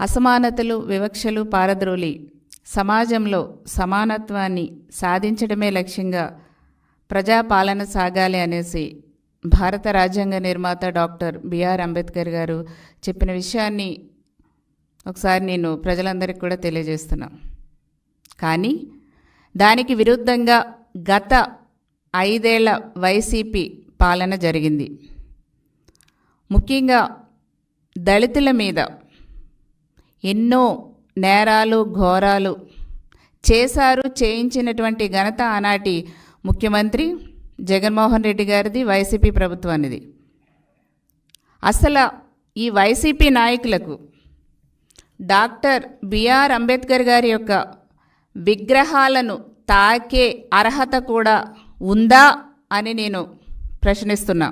అసమానతలు వివక్షలు పారద్రోలి. సమాజంలో సమానత్వాన్ని సాధించడమే లక్ష్యంగా ప్రజాపాలన సాగాలి అనేసి భారత రాజ్యాంగ నిర్మాత డాక్టర్ బిఆర్ అంబేద్కర్ గారు చెప్పిన విషయాన్ని ఒకసారి నేను ప్రజలందరికీ కూడా తెలియజేస్తున్నా. కానీ దానికి విరుద్ధంగా గత ఐదేళ్ళ వైసీపీ పాలన జరిగింది. ముఖ్యంగా దళితుల మీద ఎన్నో నేరాలు ఘోరాలు చేశారు చేయించినటువంటి ఘనత ఆనాటి ముఖ్యమంత్రి జగన్మోహన్ రెడ్డి గారిది వైసీపీ ప్రభుత్వానిది. అసలు ఈ వైసీపీ నాయకులకు డాక్టర్ బిఆర్ అంబేద్కర్ గారి యొక్క విగ్రహాలను తాకే అర్హత కూడా ఉందా అని నేను ప్రశ్నిస్తున్నా.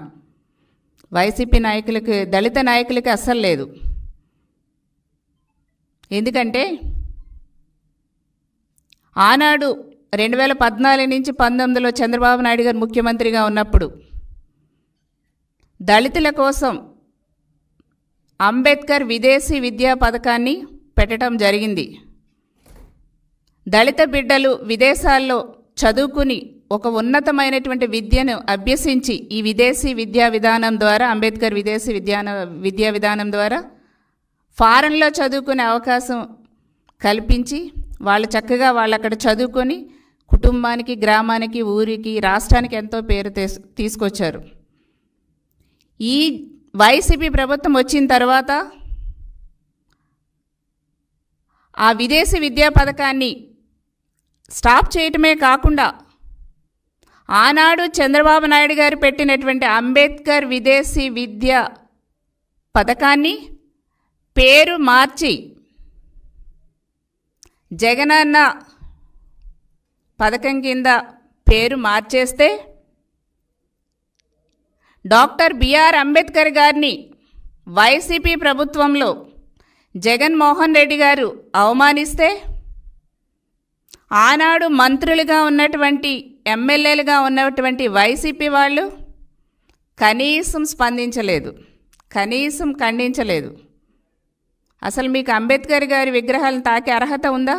వైసీపీ నాయకులకి దళిత నాయకులకి అస్సలు లేదు. ఎందుకంటే ఆనాడు రెండు వేల పద్నాలుగు నుంచి పంతొమ్మిదిలో చంద్రబాబు నాయుడు గారు ముఖ్యమంత్రిగా ఉన్నప్పుడు దళితుల కోసం అంబేద్కర్ విదేశీ విద్యా పథకాన్ని పెట్టడం జరిగింది. దళిత బిడ్డలు విదేశాల్లో చదువుకుని ఒక ఉన్నతమైనటువంటి విద్యను అభ్యసించి ఈ విదేశీ విద్యా విధానం ద్వారా అంబేద్కర్ విదేశీ విద్యాన విద్యా విధానం ద్వారా ఫారెన్లో చదువుకునే అవకాశం కల్పించి వాళ్ళు చక్కగా వాళ్ళు అక్కడ చదువుకొని కుటుంబానికి గ్రామానికి ఊరికి రాష్ట్రానికి ఎంతో పేరు తీసుకొచ్చారు. ఈ వైసీపీ ప్రభుత్వం వచ్చిన తర్వాత ఆ విదేశీ విద్యా పథకాన్ని స్టాప్ చేయటమే కాకుండా ఆనాడు చంద్రబాబు నాయుడు గారు పెట్టినటువంటి అంబేద్కర్ విదేశీ విద్య పథకాన్ని పేరు మార్చి. జగనన్న పథకం కింద పేరు మార్చేస్తే డాక్టర్ బిఆర్ అంబేద్కర్ గారిని వైసీపీ ప్రభుత్వంలో జగన్మోహన్ రెడ్డి గారు అవమానిస్తే ఆనాడు మంత్రులుగా ఉన్నటువంటి ఎమ్మెల్యేలుగా ఉన్నటువంటి వైసీపీ వాళ్ళు కనీసం స్పందించలేదు. కనీసం ఖండించలేదు. అసలు మీకు అంబేద్కర్ గారి విగ్రహాలను తాకే అర్హత ఉందా?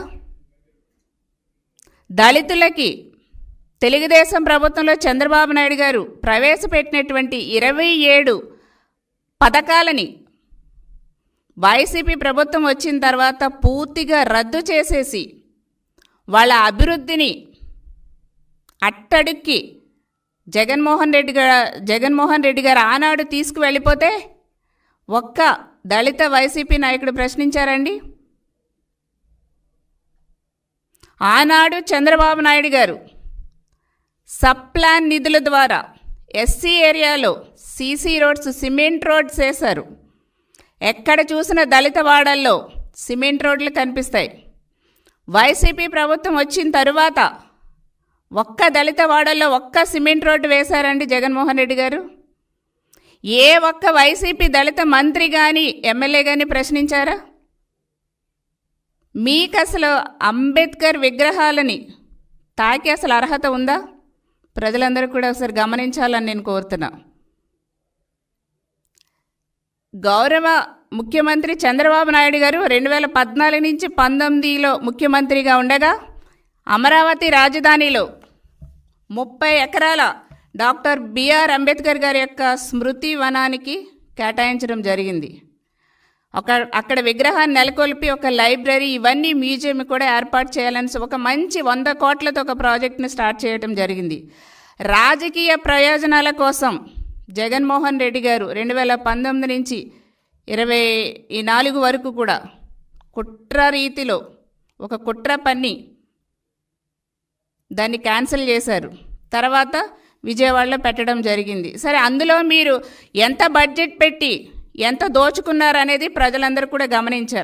దళితులకి తెలుగుదేశం ప్రభుత్వంలో చంద్రబాబు నాయుడు గారు ప్రవేశపెట్టినటువంటి ఇరవై ఏడు పథకాలని వైసీపీ ప్రభుత్వం వచ్చిన తర్వాత పూర్తిగా రద్దు చేసేసి వాళ్ళ అభివృద్ధిని అట్టడుక్కి జగన్మోహన్ రెడ్డి గారు జగన్మోహన్ రెడ్డి గారు ఆనాడు తీసుకువెళ్ళిపోతే ఒక్క దళిత వైసీపీ నాయకుడు ప్రశ్నించారండి. ఆనాడు చంద్రబాబు నాయుడు గారు సప్లాన్ నిధుల ద్వారా ఎస్సీ ఏరియాలో సీసీ రోడ్స్ సిమెంట్ రోడ్స్ వేశారు. ఎక్కడ చూసిన దళిత వాడల్లో సిమెంట్ రోడ్లు కనిపిస్తాయి. వైసీపీ ప్రభుత్వం వచ్చిన తరువాత ఒక్క దళిత వాడల్లో ఒక్క సిమెంట్ రోడ్డు వేశారండి జగన్మోహన్ రెడ్డి గారు. ఏ ఒక్క వైసీపీ దళిత మంత్రి కానీ ఎమ్మెల్యే కానీ ప్రశ్నించారా? మీకు అసలు అంబేద్కర్ విగ్రహాలని తాకి అసలు అర్హత ఉందా? ప్రజలందరూ కూడా ఒకసారి గమనించాలని నేను కోరుతున్నా. గౌరవ ముఖ్యమంత్రి చంద్రబాబు నాయుడు గారు రెండు వేల పద్నాలుగు నుంచి పంతొమ్మిదిలో ముఖ్యమంత్రిగా ఉండగా అమరావతి రాజధానిలో ముప్పై ఎకరాల డాక్టర్ బిఆర్ అంబేద్కర్ గారి యొక్క స్మృతి వనానికి కేటాయించడం జరిగింది. ఒక అక్కడ విగ్రహాన్ని నెలకొల్పి ఒక లైబ్రరీ ఇవన్నీ మ్యూజియం కూడా ఏర్పాటు చేయాలని ఒక మంచి వంద కోట్లతో ఒక ప్రాజెక్ట్ని స్టార్ట్ చేయడం జరిగింది. రాజకీయ ప్రయోజనాల కోసం జగన్మోహన్ రెడ్డి గారు రెండు వేల పంతొమ్మిది నుంచి ఇరవై ఈ నాలుగు వరకు కూడా కుట్ర రీతిలో ఒక కుట్ర పన్ని దాన్ని క్యాన్సిల్ చేశారు. తర్వాత విజయవాడలో పెట్టడం జరిగింది. సరే అందులో మీరు ఎంత బడ్జెట్ పెట్టి ఎంత దోచుకున్నారనేది ప్రజలందరూ కూడా గమనించారు.